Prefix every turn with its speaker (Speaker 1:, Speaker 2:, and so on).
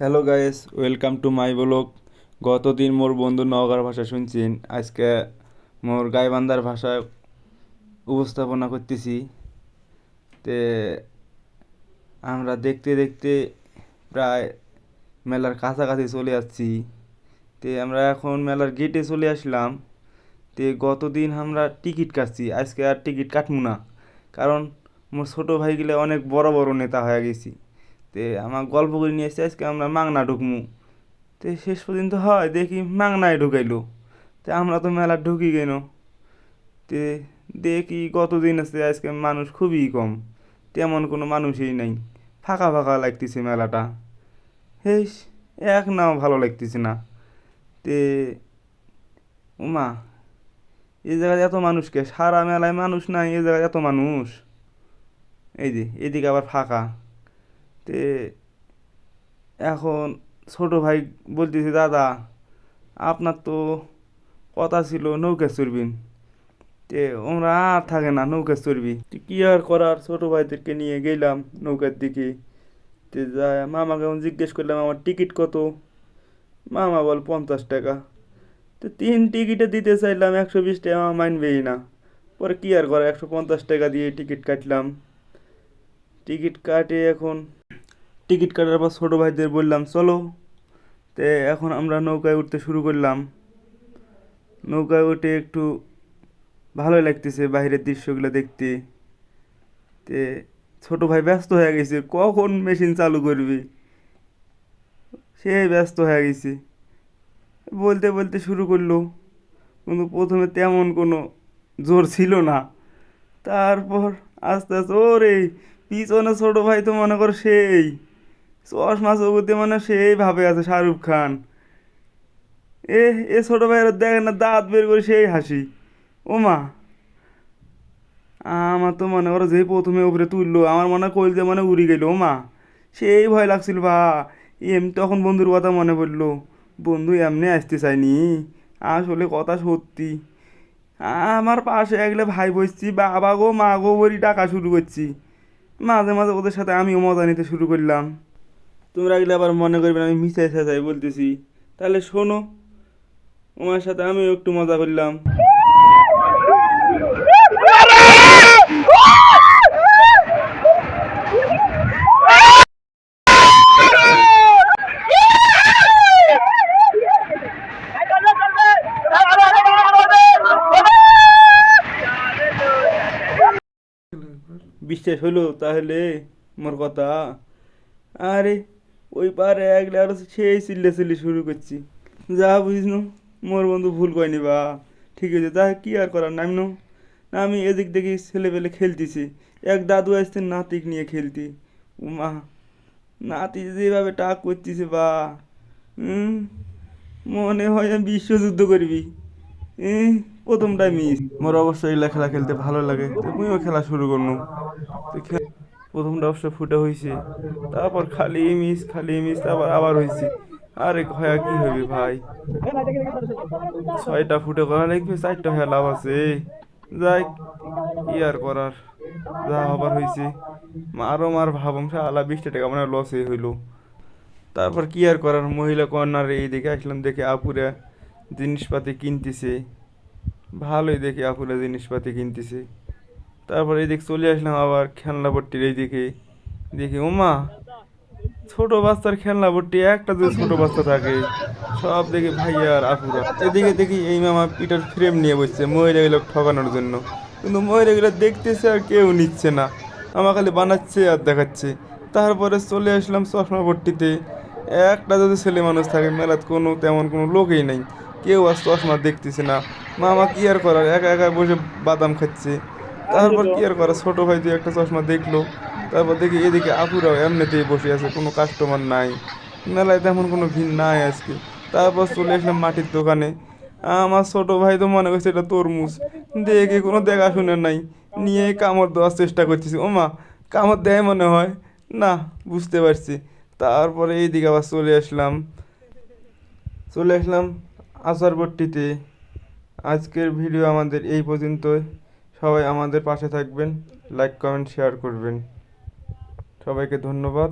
Speaker 1: Hello guys welcome to my blog গতদিন মোর বন্ধু নওগাঁর ভাষা শুনছেন। আজকে মোর গাইবান্ধার ভাষা উপস্থাপনা করতেছি। তে আমরা দেখতে দেখতে প্রায় মেলার কাছাকাছি চলে আসছি। তে আমরা এখন মেলার গেটে চলে আসলাম। তে গতদিন আমরা টিকিট কাটছি। আজকে আর টিকিট কাটবো না। কারণ মোর ছোটো ভাইগুলো অনেক বড় বড় নেতা হয়ে গেছি। তে আমার গল্প করে নিয়ে এসে আজকে আমরা মাংনা ঢুকমু। তে শেষ পর্যন্ত হয়, দেখি মাংনায় ঢুকাইলো। তে আমরা তো মেলা ঢুকি কেন? তে দেখি কতদিন আছে, আজকে মানুষ খুবই কম। তেমন কোনো মানুষই নাই। ফাঁকা ফাঁকা লাগতেছে মেলাটা। হেই এক নাও ভালো লাগতেছে না। তে উমা এই জায়গায় এত মানুষকে সারা মেলায় মানুষ নাই এই জায়গায় এত মানুষ? এই যে, এদিকে আবার ফাঁকা। তে এখন ছোট ভাই বলতেছে, দাদা, আপনার তো কথা ছিল নৌকা চড়বেন তে ওরা আর থাকে না, নৌকা চড়বি। কি আর করার? ছোট ভাইদেরকে নিয়ে গেলাম নৌকার দিকে। তে যা মামাকে জিজ্ঞেস করলাম, আমার টিকিট কত? মামা বল পঞ্চাশ টাকা। তো তিন টিকিটে দিতে চাইলাম, একশো বিশ টাকা আমার মানবেই না। পরে কি আর করা একশো পঞ্চাশ টাকা দিয়ে টিকিট কাটলাম। টিকিট কাটে এখন টিকিট কাটার পর ছোটো ভাইদের বললাম, চলো। তে এখন আমরা নৌকায় উঠতে শুরু করলাম। নৌকায় উঠে একটু ভালোই লাগতেছে বাইরের দৃশ্যগুলো দেখতে। তে ছোটো ভাই ব্যস্ত হয়ে গেছে, কখন মেশিন চালু করবি? সে ব্যস্ত হয়ে গেছে। বলতে বলতে শুরু করল। কিন্তু প্রথমে তেমন কোনো জোর ছিল না। তারপর আস্তে আস্তে, ওরে, পিছনে ছোটো ভাই তো মনে কর সেই। চশমা চৌকুতে মানে সেই ভাবে আছে শাহরুখ খান। এ এ ছোটো ভাইয়ের দেখে না, দাঁত বের করে সেই হাসি। ও মা আমার তো মনে করো যেই প্রথমে উপরে তুললো, আমার মনে কইল যে মানে উড়ি গেল ও মা সেই ভয় লাগছিল বা এম তখন বন্ধুর কথা মনে পড়ল, বন্ধু, এমনি আসতে চাইনি। আসলে কথা সত্যি। আমার পাশে একলে ভাই বসছি, বাবা গো, মা গো বলি ডাকা শুরু করছি। মাঝে মাঝে ওদের সাথে আমিও মজা নিতে শুরু করলাম। তোমরা এগুলো আবার মনে করবে আমি মিশাই সাজাই বলতেছি। তাহলে শোনো, তোমার সাথে আমিও একটু মজা করলাম। বিশ্বাস হলো তাহলে মোর কথা। আরে ওই পারে একলে আরও সেই চিল্লে চিল্লি শুরু করছি। যা বুঝনো মোর বন্ধু ভুল কয়নি বা। ঠিক আছে তা কি আর করার নাম নো? না আমি এদিক দেখি ছেলেপেলে খেলতেছি। এক দাদু আসতে নাতিক নিয়ে খেলতি। উমা নাতি যেভাবে টাক করতেছে বা। মনে হয় আমি বিশ্বযুদ্ধ করবি। এ, প্রথমটা মিস মোর অবশ্যই খেলা খেলতে ভালো লাগে। তুমিও খেলা শুরু করনু। খে- প্রথমটা অবশ্য ফুটে হয়েছে তারপর খালি মিস খালি মিস তারপর আবার হয়েছে আরে ভয়া কি হবে ভাই? ছয়টা ফুটে করা লাগবে, চারটা হয়ে লাভ আছে। যাই, কি আর করার? যা হবার হয়েছে মারও মার ভাবম আলা বিশটা টাকা মানে লসই হইল। তারপর কি আর করার? মহিলা কর্নার এই দেখে আসলাম, দেখে আপুরা জিনিসপাতি কিনতেছে। ভালোই দেখে আপুরা জিনিসপাতি কিনতেছে। তারপর এদিকে চলে আসলাম আবার খেলনা পট্টির এইদিকে। দেখি ওমা ছোট বাচ্চার খেলনা পট্টি, একটা যদি ছোট বাচ্চা থাকে, সব দেখি ভাইয়া আর আপুরা। এদিকে দেখি এই মামা পিটার ফ্রেম নিয়ে বসছে ময়ূরে গেলো ঠকানোর জন্য। কিন্তু ময়ূরে গেলে দেখতেছে আর কেউ নিচ্ছে না। আমার খালি বানাচ্ছে আর দেখাচ্ছে। তারপরে চলে আসলাম চশমা পট্টিতে। একটা যদি ছেলে মানুষ থাকে, মেলাত কোনো তেমন কোনো লোকই নেই। কেউ আর চশমা দেখতেছে না। মামা কি আর করার? একা একা বসে বাদাম খাচ্ছে। তারপর কি আর করা? ছোট ভাই দুই একটা চশমা দেখল তারপর দেখি এদিকে আপুরাও এমনিতেই বসে আছে কোনো কাস্টমার নাই। মেলায় তেমন কোনো ভিড় নাই আজকে। তারপর চলে আসলাম মাটির দোকানে। আমার ছোট ভাই তো মনে করছে এটা তরমুজ। দেখে কোনো দেখা শুনে নাই। নিয়ে কামড় দেওয়ার চেষ্টা করতেছি। ও মা কামড় দেয় মনে হয়? না বুঝতে পারছি। তারপরে এইদিকে আবার চলে আসলাম। চলে আসলাম আচারপট্টিতে। আজকের ভিডিও আমাদের এই পর্যন্তই। সবাই আমাদের পাশে থাকবেন লাইক কমেন্ট শেয়ার করবেন। সবাইকে ধন্যবাদ।